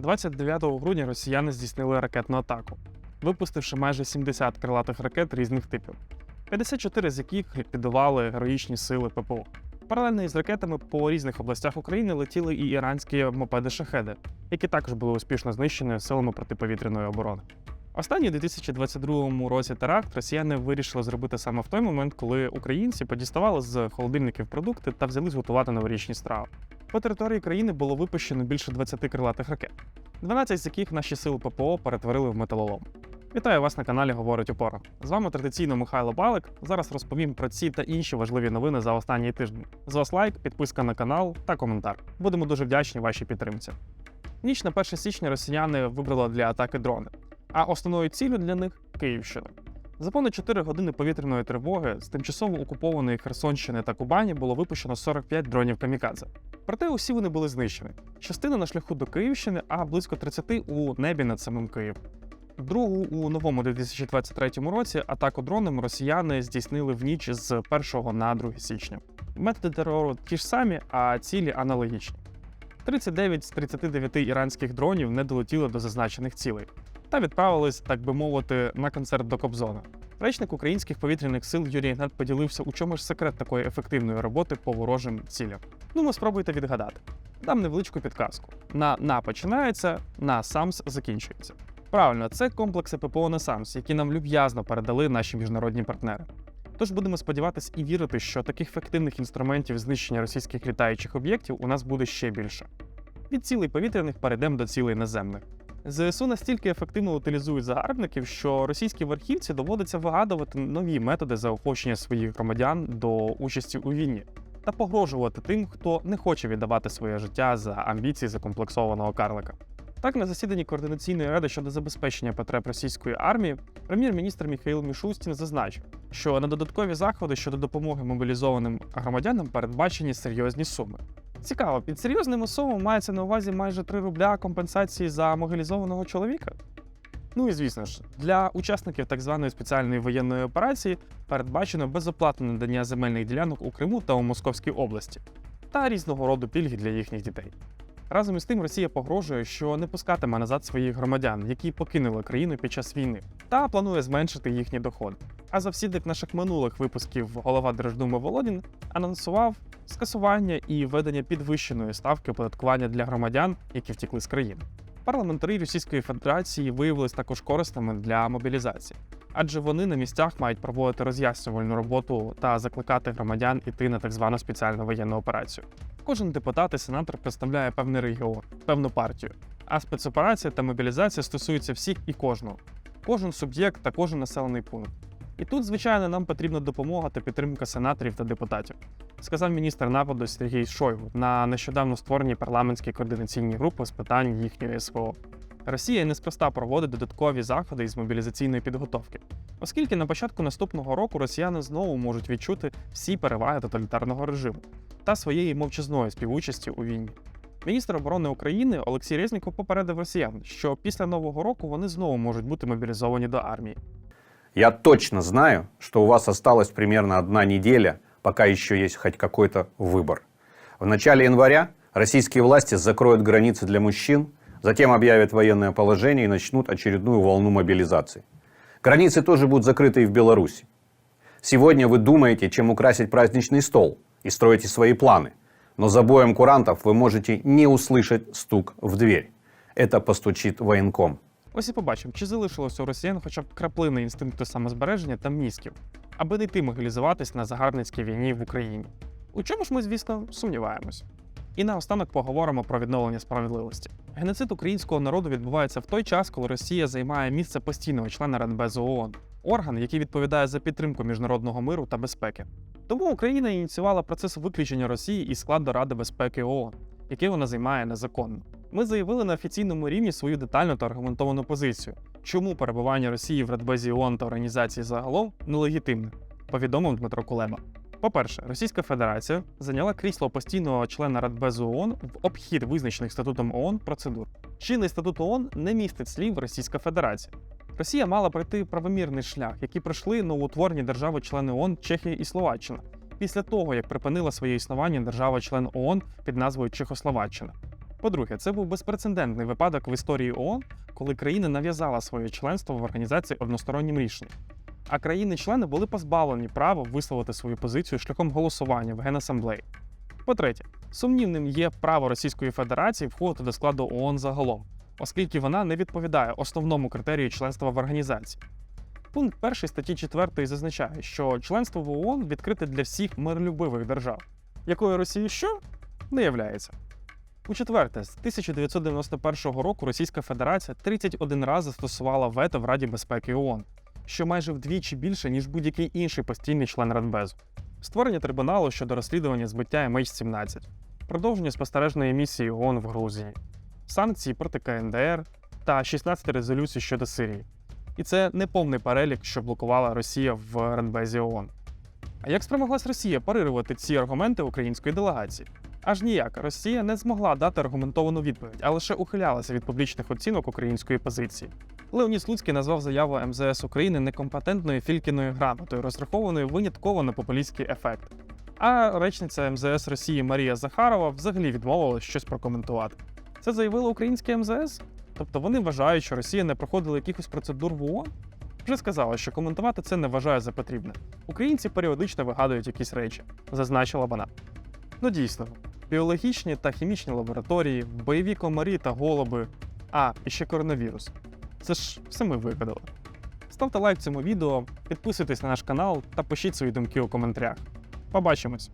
29 грудня росіяни здійснили ракетну атаку, випустивши майже 70 крилатих ракет різних типів, 54 з яких ліквідували героїчні сили ППО. Паралельно із ракетами по різних областях України летіли і іранські мопеди шахеди, які також були успішно знищені силами протиповітряної оборони. Останній у 2022 році теракт росіяни вирішили зробити саме в той момент, коли українці подіставали з холодильників продукти та взялись готувати новорічні страви. По території країни було випущено більше 20 крилатих ракет, 12 з яких наші сили ППО перетворили в металолом. Вітаю вас на каналі Говорить Опора. З вами традиційно Михайло Балик. Зараз розповім про ці та інші важливі новини за останній тиждень. З вас лайк, підписка на канал та коментар. Будемо дуже вдячні вашій підтримці. Ніч на 1 січня росіяни вибрали для атаки дрони, а основною ціллю для них Київщина. За понад 4 години повітряної тривоги з тимчасово окупованої Херсонщини та Кубані було випущено 45 дронів камікадзе. Проте усі вони були знищені. Частина на шляху до Київщини, а близько 30 у небі над самим Києвом. Другу у новому 2023 році атаку дронами росіяни здійснили в ніч з 1 на 2 січня. Методи терору ті ж самі, а цілі аналогічні. 39 з 39 іранських дронів не долетіли до зазначених цілей та відправились, так би мовити, на концерт до Кобзона. Речник українських повітряних сил Юрій Гнат поділився, у чому ж секрет такої ефективної роботи по ворожим цілям. Ну, ви спробуйте відгадати. Дам невеличку підказку: на на починається, на САМС закінчується. Правильно, це комплекси ППО на САМС, які нам люб'язно передали наші міжнародні партнери. Тож будемо сподіватися і вірити, що таких ефективних інструментів знищення російських літаючих об'єктів у нас буде ще більше. Від цілей повітряних перейдемо до цілей наземних. ЗСУ настільки ефективно утилізують загарбників, що російській верхівці доводиться вигадувати нові методи заохочення своїх громадян до участі у війні та погрожувати тим, хто не хоче віддавати своє життя за амбіції закомплексованого карлика. Так, на засіданні координаційної ради щодо забезпечення потреб російської армії, прем'єр-міністр Міхаїл Мішустін зазначив, що на додаткові заходи щодо допомоги мобілізованим громадянам передбачені серйозні суми. Цікаво, під серйозними сумами мається на увазі майже 3 рубля компенсації за мобілізованого чоловіка. Ну і звісно ж, для учасників так званої спеціальної воєнної операції передбачено безоплатне надання земельних ділянок у Криму та у Московській області та різного роду пільги для їхніх дітей. Разом із тим, Росія погрожує, що не пускатиме назад своїх громадян, які покинули країну під час війни, та планує зменшити їхні доходи. А завсідник наших минулих випусків голова Держдуми Володін анонсував скасування і введення підвищеної ставки оподаткування для громадян, які втекли з країни. Парламентарі Російської Федерації виявились також корисними для мобілізації, адже вони на місцях мають проводити роз'яснювальну роботу та закликати громадян іти на так звану спеціальну воєнну операцію. Кожен депутат і сенатор представляє певний регіон, певну партію. А спецоперація та мобілізація стосуються всіх і кожного, кожен суб'єкт та кожен населений пункт. І тут, звичайно, нам потрібна допомога та підтримка сенаторів та депутатів, сказав міністр нападу Сергій Шойгу на нещодавно створеній парламентській координаційній групі з питань їхньої СВО. Росія неспроста проводить додаткові заходи із мобілізаційної підготовки, оскільки на початку наступного року росіяни знову можуть відчути всі переваги тоталітарного режиму та своєї мовчазної співучасті у війні. Міністр оборони України Олексій Резніков попередив росіян, що після нового року вони знову можуть бути мобілізовані до армії. Я точно знаю, что у вас осталась примерно одна неделя, пока еще есть хоть какой-то выбор. В начале января российские власти закроют границы для мужчин, затем объявят военное положение и начнут очередную волну мобилизации. Границы тоже будут закрыты и в Беларуси. Сегодня вы думаете, чем украсить праздничный стол и строите свои планы. Но за боем курантов вы можете не услышать стук в дверь. Это постучит военком. Ось і побачимо, чи залишилося у росіян хоча б краплини інстинкту самозбереження та мізків, аби не йти мобілізуватись на загарбницькій війні в Україні. У чому ж ми, звісно, сумніваємось. І наостанок поговоримо про відновлення справедливості. Геноцид українського народу відбувається в той час, коли Росія займає місце постійного члена Радбезу ООН, орган, який відповідає за підтримку міжнародного миру та безпеки. Тому Україна ініціювала процес виключення Росії із складу Ради безпеки ООН, який вона займає незаконно. Ми заявили на офіційному рівні свою детальну та аргументовану позицію, чому перебування Росії в Радбезі ООН та організації загалом нелегітимне, повідомив Дмитро Кулеба. По-перше, Російська Федерація зайняла крісло постійного члена Радбезу ООН в обхід визначених статутом ООН процедур. Чинний статут ООН не містить слів Російська Федерація. Росія мала пройти правомірний шлях, який пройшли новоутворені держави-члени ООН Чехія і Словаччина, після того як припинила своє існування держава-член ООН під назвою Чехословаччина. По-друге, це був безпрецедентний випадок в історії ООН, коли країна нав'язала своє членство в організації одностороннім рішенням. А країни-члени були позбавлені права висловити свою позицію шляхом голосування в Генасамблеї. По-третє, сумнівним є право Російської Федерації входити до складу ООН загалом, оскільки вона не відповідає основному критерію членства в організації. Пункт 1 статті 4 зазначає, що членство в ООН відкрите для всіх миролюбивих держав, якою Росія що не являється. У четверте, з 1991 року Російська Федерація 31 раз застосувала вето в Раді безпеки ООН, що майже вдвічі більше, ніж будь-який інший постійний член Радбезу. Створення трибуналу щодо розслідування збиття MH17, продовження спостережної місії ООН в Грузії, санкції проти КНДР та 16 резолюцій щодо Сирії. І це не повний перелік, що блокувала Росія в Радбезі ООН. А як спромоглась Росія парирувати ці аргументи української делегації? Аж ніяк Росія не змогла дати аргументовану відповідь, а лише ухилялася від публічних оцінок української позиції. Леонід Слуцький назвав заяву МЗС України некомпетентною фількіною грамотою, розрахованою винятково на популістський ефект. А речниця МЗС Росії Марія Захарова взагалі відмовилась щось прокоментувати. Це заявило українське МЗС? Тобто вони вважають, що Росія не проходила якихось процедур в ООН? Вже сказала, що коментувати це не вважає за потрібне. Українці періодично вигадують якісь речі, зазначила вона. Ну дійсно, біологічні та хімічні лабораторії, бойові комарі та голуби, а і ще коронавірус. Це ж все ми вигадали. Ставте лайк цьому відео, підписуйтесь на наш канал та пишіть свої думки у коментарях. Побачимось!